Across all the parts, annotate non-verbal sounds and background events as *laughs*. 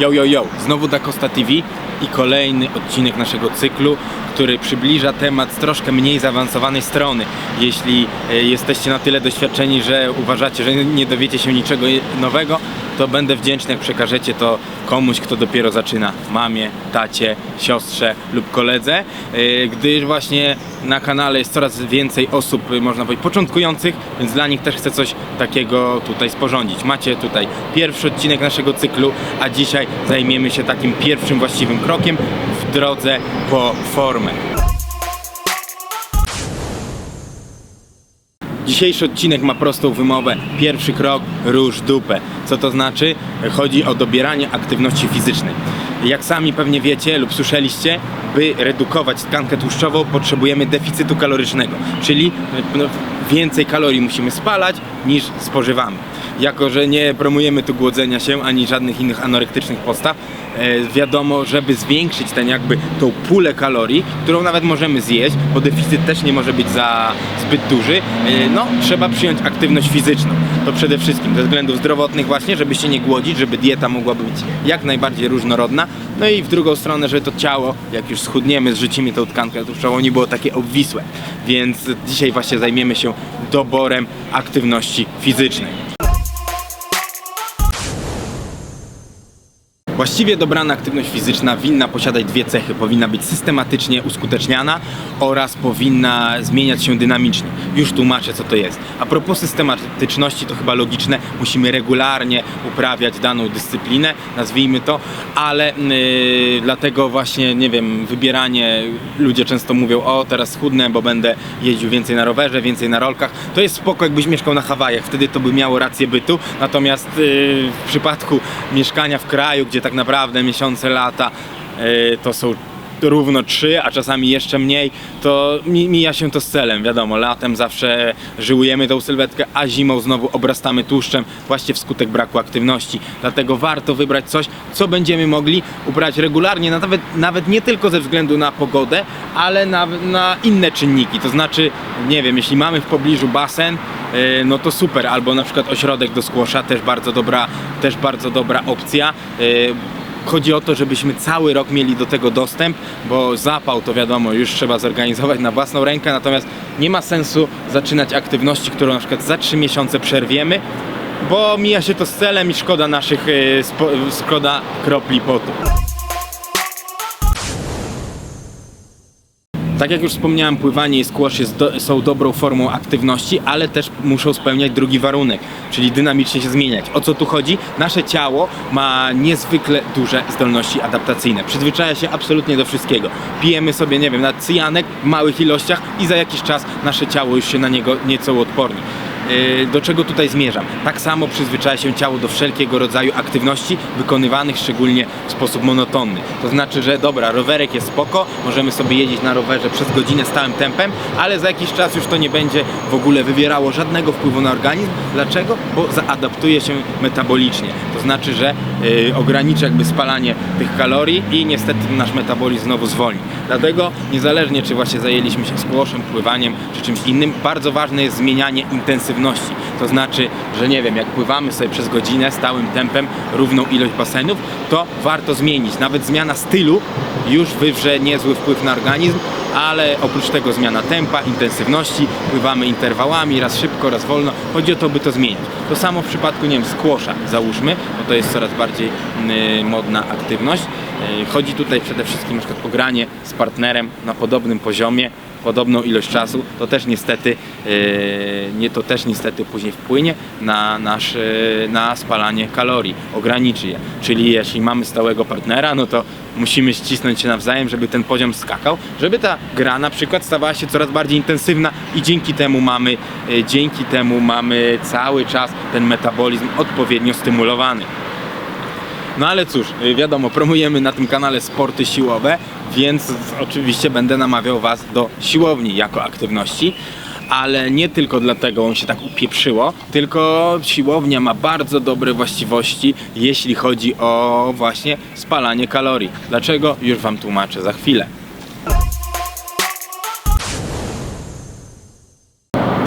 Yo, yo, yo, znowu Da Costa TV i kolejny odcinek naszego cyklu, który przybliża temat z troszkę mniej zaawansowanej strony. Jeśli e, jesteście na tyle doświadczeni, że uważacie, że nie dowiecie się niczego nowego, to będę wdzięczny, jak przekażecie to komuś, kto dopiero zaczyna, mamie, tacie, siostrze lub koledze, e, gdyż właśnie na kanale jest coraz więcej osób, e, można powiedzieć, początkujących, więc dla nich też chcę coś takiego tutaj sporządzić. Macie tutaj pierwszy odcinek naszego cyklu, a dzisiaj zajmiemy się takim pierwszym właściwym krokiem w drodze po formę. Dzisiejszy odcinek ma prostą wymowę. Pierwszy krok, rusz dupę. Co to znaczy? Chodzi o dobieranie aktywności fizycznej. Jak sami pewnie wiecie lub słyszeliście, by redukować tkankę tłuszczową potrzebujemy deficytu kalorycznego, czyli no, więcej kalorii musimy spalać niż spożywamy. Jako, że nie promujemy tu głodzenia się ani żadnych innych anorektycznych postaw, e, wiadomo, żeby zwiększyć ten jakby tą pulę kalorii, którą nawet możemy zjeść, bo deficyt też nie może być za zbyt duży, e, no trzeba przyjąć aktywność fizyczną. To przede wszystkim ze względów zdrowotnych właśnie, żeby się nie głodzić, żeby dieta mogła być jak najbardziej różnorodna, no i w drugą stronę, żeby to ciało, jak już schudniemy, zrzucimy tą tkankę tłuszczową, nie było takie obwisłe. Więc dzisiaj właśnie zajmiemy się doborem aktywności fizycznej. Właściwie dobrana aktywność fizyczna winna posiadać dwie cechy. Powinna być systematycznie uskuteczniana oraz powinna zmieniać się dynamicznie. Już tłumaczę, co to jest. A propos systematyczności, to chyba logiczne, musimy regularnie uprawiać daną dyscyplinę, nazwijmy to, ale yy, dlatego właśnie, nie wiem, wybieranie, ludzie często mówią, o teraz schudnę, bo będę jeździł więcej na rowerze, więcej na rolkach. To jest spoko, jakbyś mieszkał na Hawajach, wtedy to by miało rację bytu, natomiast yy, w przypadku mieszkania w kraju, gdzie tak naprawdę miesiące, lata yy, to są równo 3, a czasami jeszcze mniej, to mi- mija się to z celem, wiadomo, latem zawsze żyłujemy tą sylwetkę, a zimą znowu obrastamy tłuszczem właśnie wskutek braku aktywności. Dlatego warto wybrać coś, co będziemy mogli uprawiać regularnie, nawet, nawet nie tylko ze względu na pogodę, ale na, na inne czynniki, to znaczy, nie wiem, jeśli mamy w pobliżu basen, yy, no to super, albo na przykład ośrodek do skłosza, też bardzo dobra, też bardzo dobra opcja. Chodzi o to, żebyśmy cały rok mieli do tego dostęp, bo zapał to wiadomo, już trzeba zorganizować na własną rękę, natomiast nie ma sensu zaczynać aktywności, którą na przykład za 3 miesiące przerwiemy, bo mija się to z celem i szkoda naszych, e, szkoda kropli potu. Tak jak już wspomniałem, pływanie i squash do, są dobrą formą aktywności, ale też muszą spełniać drugi warunek, czyli dynamicznie się zmieniać. O co tu chodzi? Nasze ciało ma niezwykle duże zdolności adaptacyjne. Przyzwyczaja się absolutnie do wszystkiego. Pijemy sobie, nie wiem, na cyjanek w małych ilościach i za jakiś czas nasze ciało już się na niego nieco uodporni. Yy, Do czego tutaj zmierzam? Tak samo przyzwyczaja się ciało do wszelkiego rodzaju aktywności wykonywanych szczególnie w sposób monotonny. To znaczy, że dobra, rowerek jest spoko, możemy sobie jeździć na rowerze przez godzinę stałym tempem, ale za jakiś czas już to nie będzie w ogóle wywierało żadnego wpływu na organizm. Dlaczego? Bo zaadaptuje się metabolicznie. To znaczy, że yy, ogranicza jakby spalanie tych kalorii i niestety nasz metabolizm znowu zwolni. Dlatego niezależnie czy właśnie zajęliśmy się squashem, pływaniem czy czymś innym, bardzo ważne jest zmienianie intensywności. To znaczy, że nie wiem, jak pływamy sobie przez godzinę stałym tempem równą ilość basenów, to warto zmienić. Nawet zmiana stylu już wywrze niezły wpływ na organizm, ale oprócz tego zmiana tempa, intensywności, pływamy interwałami, raz szybko, raz wolno. Chodzi o to, by to zmienić. To samo w przypadku, nie wiem, squasha załóżmy, bo to jest coraz bardziej yy, modna aktywność. Yy, chodzi tutaj przede wszystkim na o granie z partnerem na podobnym poziomie, podobną ilość czasu, to też niestety yy, nie to też niestety później wpłynie na nasz, na spalanie kalorii, ograniczy je. Czyli jeśli mamy stałego partnera, no to musimy ścisnąć się nawzajem, żeby ten poziom skakał, żeby ta gra na przykład stawała się coraz bardziej intensywna i dzięki temu mamy, yy, dzięki temu mamy cały czas ten metabolizm odpowiednio stymulowany. No ale cóż, y, wiadomo, promujemy na tym kanale sporty siłowe, więc oczywiście będę namawiał Was do siłowni jako aktywności. Ale nie tylko dlatego on się tak upieprzyło, tylko siłownia ma bardzo dobre właściwości, jeśli chodzi o właśnie spalanie kalorii. Dlaczego? Już Wam tłumaczę za chwilę.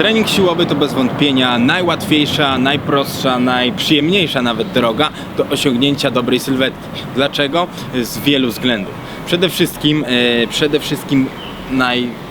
Trening siłowy to bez wątpienia najłatwiejsza, najprostsza, najprzyjemniejsza nawet droga do osiągnięcia dobrej sylwetki. Dlaczego? Z wielu względów. Przede wszystkim, e, przede wszystkim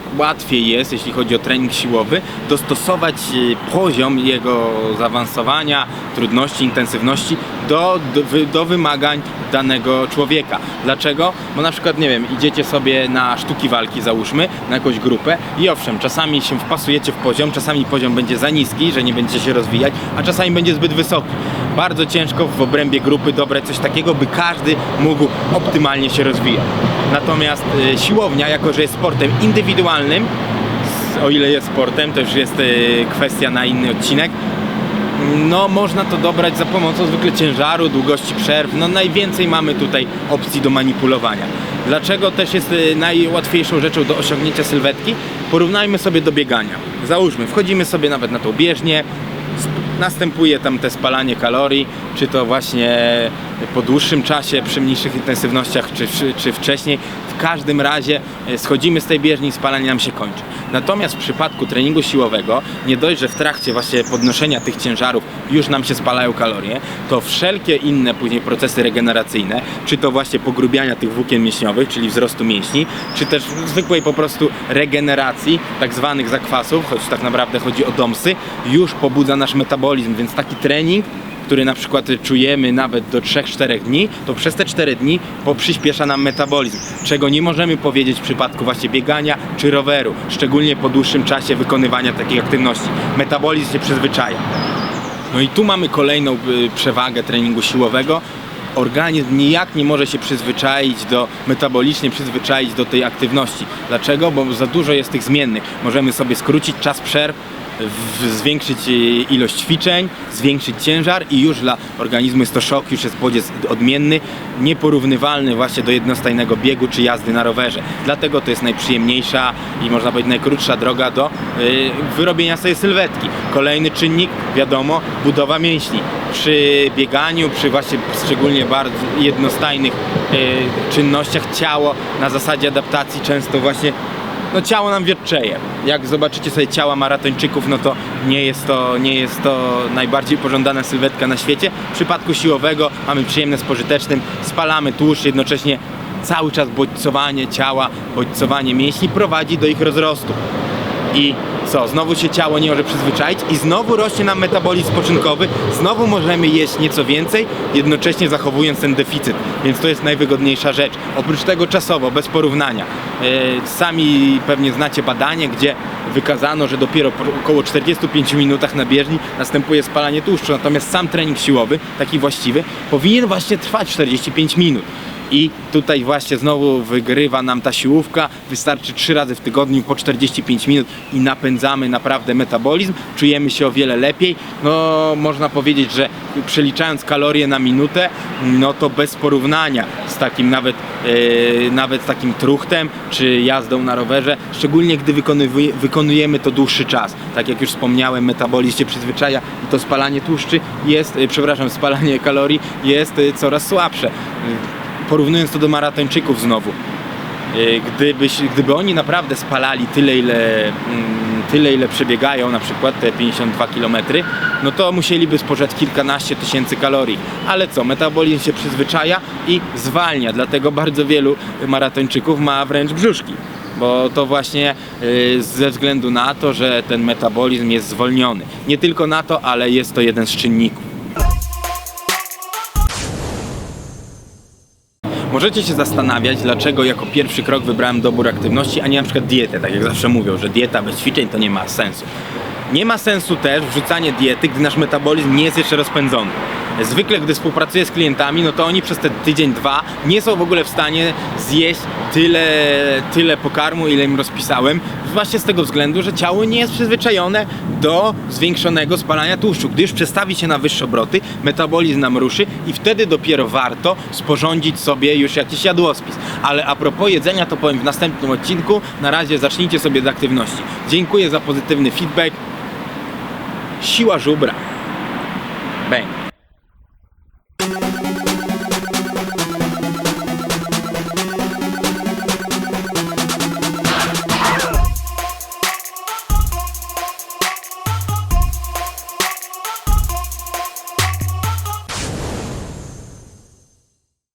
najłatwiej jest, jeśli chodzi o trening siłowy, dostosować e, poziom jego zaawansowania, trudności, intensywności do, do, do wymagań danego człowieka. Dlaczego? Bo na przykład, nie wiem, idziecie sobie na sztuki walki, załóżmy, na jakąś grupę i owszem, czasami się wpasujecie w poziom, czasami poziom będzie za niski, że nie będziecie się rozwijać, a czasami będzie zbyt wysoki. Bardzo ciężko w obrębie grupy dobrać coś takiego, by każdy mógł optymalnie się rozwijać. Natomiast y, siłownia, jako że jest sportem indywidualnym, o ile jest sportem, to już jest y, kwestia na inny odcinek, no można to dobrać za pomocą zwykle ciężaru, długości przerw. No najwięcej mamy tutaj opcji do manipulowania. Dlaczego też jest y, najłatwiejszą rzeczą do osiągnięcia sylwetki? Porównajmy sobie do biegania. Załóżmy, wchodzimy sobie nawet na tą bieżnię, następuje tam te spalanie kalorii, czy to właśnie po dłuższym czasie, przy mniejszych intensywnościach, czy, czy, czy wcześniej. W każdym razie e, schodzimy z tej bieżni spalanie nam się kończy. Natomiast w przypadku treningu siłowego, nie dość, że w trakcie właśnie podnoszenia tych ciężarów już nam się spalają kalorie, to wszelkie inne później procesy regeneracyjne, czy to właśnie pogrubiania tych włókien mięśniowych, czyli wzrostu mięśni, czy też zwykłej po prostu regeneracji tak zwanych zakwasów, choć tak naprawdę chodzi o domsy, już pobudza nasz metabolizm, więc taki trening który na przykład czujemy nawet do 3-4 dni, to przez te 4 dni przyspiesza nam metabolizm, czego nie możemy powiedzieć w przypadku właśnie biegania czy roweru, szczególnie po dłuższym czasie wykonywania takich aktywności. Metabolizm się przyzwyczaja. No i tu mamy kolejną y, przewagę treningu siłowego. Organizm nijak nie może się przyzwyczaić do, metabolicznie przyzwyczaić do tej aktywności. Dlaczego? Bo za dużo jest tych zmiennych. Możemy sobie skrócić czas przerw, zwiększyć ilość ćwiczeń, zwiększyć ciężar i już dla organizmu jest to szok, już jest bodziec odmienny, nieporównywalny właśnie do jednostajnego biegu czy jazdy na rowerze. Dlatego to jest najprzyjemniejsza i można powiedzieć najkrótsza droga do y, wyrobienia sobie sylwetki. Kolejny czynnik, wiadomo, budowa mięśni. Przy bieganiu, przy właśnie szczególnie bardzo jednostajnych y, czynnościach ciało na zasadzie adaptacji często właśnie no ciało nam wiotczeje. Jak zobaczycie sobie ciała maratończyków, no to nie jest to, nie jest to najbardziej pożądana sylwetka na świecie. W przypadku siłowego mamy przyjemne z pożytecznym, spalamy tłuszcz, jednocześnie cały czas bodźcowanie ciała, bodźcowanie mięśni prowadzi do ich rozrostu. I co, znowu się ciało nie może przyzwyczaić i znowu rośnie nam metabolizm spoczynkowy, znowu możemy jeść nieco więcej, jednocześnie zachowując ten deficyt, więc to jest najwygodniejsza rzecz. Oprócz tego czasowo, bez porównania. E, Sami pewnie znacie badanie, gdzie wykazano, że dopiero po około 45 minutach na bieżni następuje spalanie tłuszczu, natomiast sam trening siłowy, taki właściwy, powinien właśnie trwać 45 minut. I tutaj właśnie znowu wygrywa nam ta siłówka. Wystarczy 3 razy w tygodniu po 45 minut i napędzamy naprawdę metabolizm. Czujemy się o wiele lepiej. No można powiedzieć, że przeliczając kalorie na minutę, no to bez porównania z takim nawet, e, nawet takim truchtem czy jazdą na rowerze, szczególnie gdy wykonujemy to dłuższy czas. Tak jak już wspomniałem, metabolizm się przyzwyczaja i to spalanie tłuszczy jest, e, przepraszam, *laughs* spalanie kalorii jest e, coraz słabsze porównując to do maratończyków znowu, y, gdyby, gdyby oni naprawdę spalali tyle ile, mm, tyle, ile przebiegają, na przykład te 52 km, no to musieliby spożyć kilkanaście tysięcy kalorii. Ale co, metabolizm się przyzwyczaja i zwalnia, dlatego bardzo wielu maratończyków ma wręcz brzuszki. Bo to właśnie y, ze względu na to, że ten metabolizm jest zwolniony. Nie tylko na to, ale jest to jeden z czynników. Możecie się zastanawiać, dlaczego jako pierwszy krok wybrałem dobór aktywności, a nie na przykład dietę, tak jak zawsze mówią, że dieta bez ćwiczeń to nie ma sensu. Nie ma sensu też wrzucanie diety, gdy nasz metabolizm nie jest jeszcze rozpędzony. Zwykle, gdy współpracuję z klientami, no to oni przez ten tydzień, dwa nie są w ogóle w stanie zjeść tyle, tyle pokarmu, ile im rozpisałem, właśnie z tego względu, że ciało nie jest przyzwyczajone do zwiększonego spalania tłuszczu. Gdy już przestawi się na wyższe obroty, metabolizm nam ruszy i wtedy dopiero warto sporządzić sobie już jakiś jadłospis. Ale a propos jedzenia, to powiem w następnym odcinku. Na razie zacznijcie sobie od aktywności. Dziękuję za pozytywny feedback. Siła żubra. Bang.